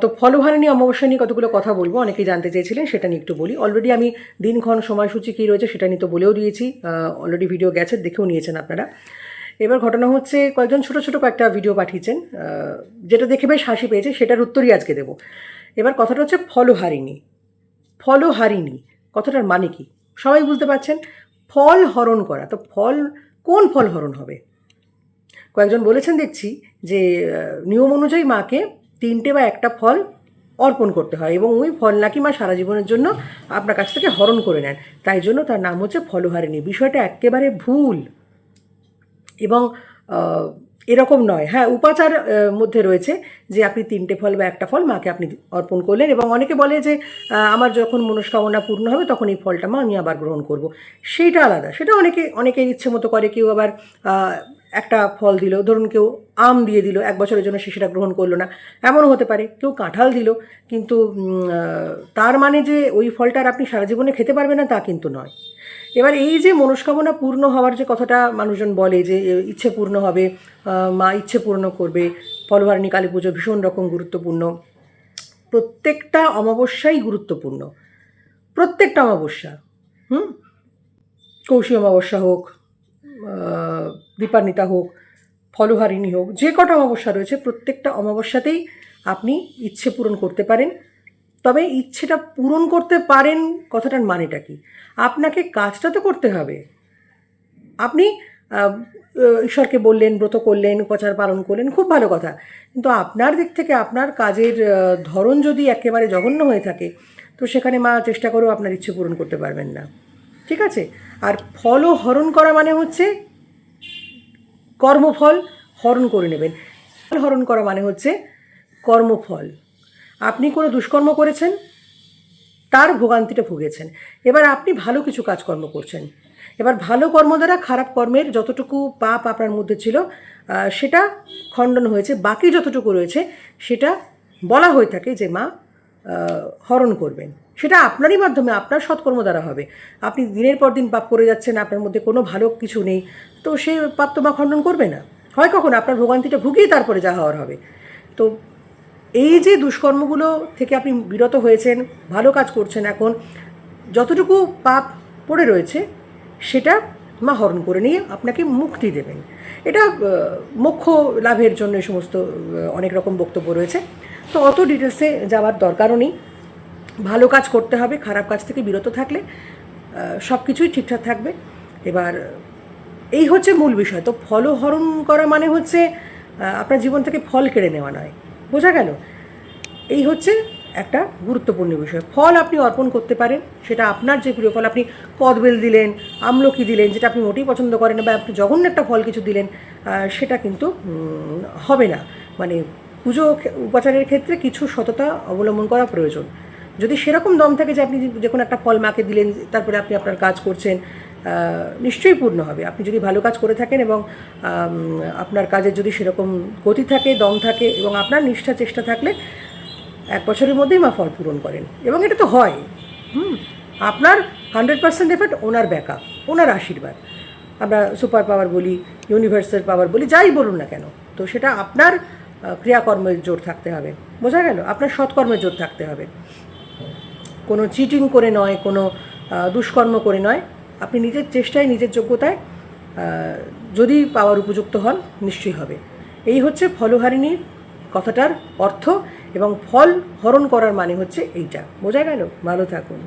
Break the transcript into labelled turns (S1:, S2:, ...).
S1: তো ফলহারিণী অমাবস্যা নিয়ে কতগুলো কথা বলব? অনেকেই জানতে চেয়েছিলেন, সেটা নিয়ে একটু বলি। অলরেডি আমি দিনক্ষণ সময়সূচি কী রয়েছে সেটা নিয়ে তো বলেও দিয়েছি। অলরেডি ভিডিও গেছে, দেখেও নিয়েছেন আপনারা। এবার ঘটনা হচ্ছে, কয়েকজন ছোট ছোট কয়েকটা ভিডিও পাঠিয়েছেন। যেটা দেখে বেশ হাসি পেয়েছে, সেটার উত্তরই আজকে দেবো। এবার কথাটা হচ্ছে ফলহারিণী। ফলহারিণী, কথাটার মানে কি? সবাই বুঝতে পারছেন? ফল হরণ করা, তো ফল, কোন ফল হরণ হবে? কয়েকজন বলেছেন দেখছি যে নিয়ম অনুযায়ী মাকে তিনটে বা একটা ফল অর্পণ করতে হয় এবং ওই ফল নাকি মা সারা জীবনের জন্য আপনার কাছ থেকে হরণ করে নেন। তাই জন্য তার নাম হচ্ছে ফলহারিণী। বিষয়টা একেবারে ভুল এবং এরকম নয়। হ্যাঁ উপাচার মধ্যে রয়েছে যে আপনি তিনটে ফল বা একটা ফল মাকে আপনি অর্পণ করলেন এবং অনেকে বলে যে আমার যখন মনস্কামনা পূর্ণ হবে তখন এই ফলটা মা আমি আবার গ্রহণ করব। সেইটা আলাদা। সেটা অনেকে অনেকে ইচ্ছে মতো করে। কেউ আবার একটা ফল দিল, ধরুন কেউ আম দিয়ে দিল, এক বছরের জন্য সে সেটা গ্রহণ করল না। এমনও হতে পারে। কেউ কাঁঠাল দিল, কিন্তু তার মানে যে ওই ফলটা আর আপনি সারা জীবনে খেতে পারবেন না তা কিন্তু নয়। এবার এই যে মনস্কামনা পূর্ণ হওয়ার যে কথাটা মানুষজন বলে যে ইচ্ছে পূর্ণ হবে মা ইচ্ছে পূর্ণ করবে, ফলহারিণী কালী পুজো ভীষণ রকম গুরুত্বপূর্ণ। প্রত্যেকটা অমাবস্যাই গুরুত্বপূর্ণ। প্রত্যেকটা অমাবস্যা, হুম? কৌশী অমাবস্যা হোক দীপান্বিতা হোক, ফলহারিণী হোক, যে কটা অমাবস্যা রয়েছে, প্রত্যেকটা অমাবস্যাতেই আপনি ইচ্ছে পূরণ করতে পারেন। তবে ইচ্ছেটা পূরণ করতে পারেন কথাটার মানেটা কি? আপনাকে কাজটা তো করতে হবে। আপনি ঈশ্বরকে বললেন, ব্রত করলেন, উপচার পালন করলেন, খুব ভালো কথা। কিন্তু আপনার দিক থেকে আপনার কাজের ধরন যদি একেবারে জঘন্য হয়ে থাকে, তো সেখানে মা চেষ্টা করেও আপনার ইচ্ছে পূরণ করতে পারবেন না। ঠিক আছে? আর ফলও হরণ করা মানে হচ্ছে, কর্মফল হরণ করে নেবেন। ফল হরণ করা মানে হচ্ছে কর্মফল। আপনি কোনো দুষ্কর্ম করেছেন? তার ভোগান্তিটা ভুগেছেন। এবার আপনি ভালো কিছু কাজকর্ম করছেন। এবার ভালো কর্ম দ্বারা খারাপ কর্মের যতটুকু পাপ আপনার মধ্যে ছিল সেটা খণ্ডন হয়েছে। বাকি যতটুকু রয়েছে, সেটা বলা হয়ে থাকে যে, মা হরণ করবেন। সেটা আপনারই মাধ্যমে, আপনার সৎকর্ম দ্বারা হবে। আপনি দিনের পর দিন পাপ করে যাচ্ছেন, আপনার মধ্যে কোনো ভালো কিছু নেই। তো সে পাপ তো মা খণ্ডন করবে না। হয় কখন? আপনার ভোগান্তিটা ভুগিয়ে তারপরে যা হওয়ার হবে। তো এই যে দুষ্কর্মগুলো থেকে আপনি বিরত হয়েছেন, ভালো কাজ করছেন এখন, যতটুকু পাপ পড়ে রয়েছে, সেটা মা হরণ করে নিয়ে আপনাকে মুক্তি দেবেন। এটা মোক্ষ লাভের জন্য এই সমস্ত অনেক রকম বক্তব্য রয়েছে। তো অত ডিটেলসে যাওয়ার দরকারও নেই। ভালো কাজ করতে হবে, খারাপ কাজ থেকে বিরত থাকলে সব কিছুই ঠিকঠাক থাকবে। এবার, এই হচ্ছে মূল বিষয়। তো ফলহরণ করা মানে হচ্ছে আপনার জীবন থেকে ফল কেড়ে নেওয়া নয়। বোঝা গেল। এই হচ্ছে একটা গুরুত্বপূর্ণ বিষয়। ফল আপনি অর্পণ করতে পারেন, সেটা আপনার যে প্রিয় ফল, আপনি কদবেল দিলেন, আমলকি দিলেন, যেটা আপনি মোটেই পছন্দ করেন বা আপনি জঘন্য একটা ফল কিছু দিলেন সেটা কিন্তু হবে না। মানে পুজো উপাচারের ক্ষেত্রে কিছু সততা অবলম্বন করা প্রয়োজন। যদি সেরকম দম থাকে যে আপনি যে কোনো একটা ফল মাকে দিলেন, তারপরে আপনি আপনার কাজ করছেন নিশ্চয়ই পূর্ণ হবে। আপনি যদি ভালো কাজ করে থাকেন এবং আপনার কাজের যদি সেরকম গতি থাকে, দম থাকে এবং আপনার নিষ্ঠা, চেষ্টা থাকলে এক বছরের মধ্যেই মা ফল পূরণ করেন। এবং এটা তো হয়। হুম, আপনার হান্ড্রেড পার্সেন্ট এফেক্ট ওনার ব্যাকআপ ওনার আশীর্বাদ। আমরা সুপার পাওয়ার বলি ইউনিভার্সাল পাওয়ার বলি, যাই বলুন না কেন। তো সেটা আপনার ক্রিয়াকর্মের জোর থাকতে হবে। বোঝা গেল? আপনার সৎকর্মের জোর থাকতে হবে। কোনো চিটিং করে নয়, কোনো দুষ্কর্ম করে নয়। আপনি নিজের চেষ্টায়, নিজের যোগ্যতায় যদি পাওয়ার উপযুক্ত হন, নিশ্চয়ই হবে। এই হচ্ছে ফলহারিণীর কথাটার অর্থ এবং ফল হরণ করার মানে হচ্ছে এইটা। বোঝা গেল? ভালো থাকুন।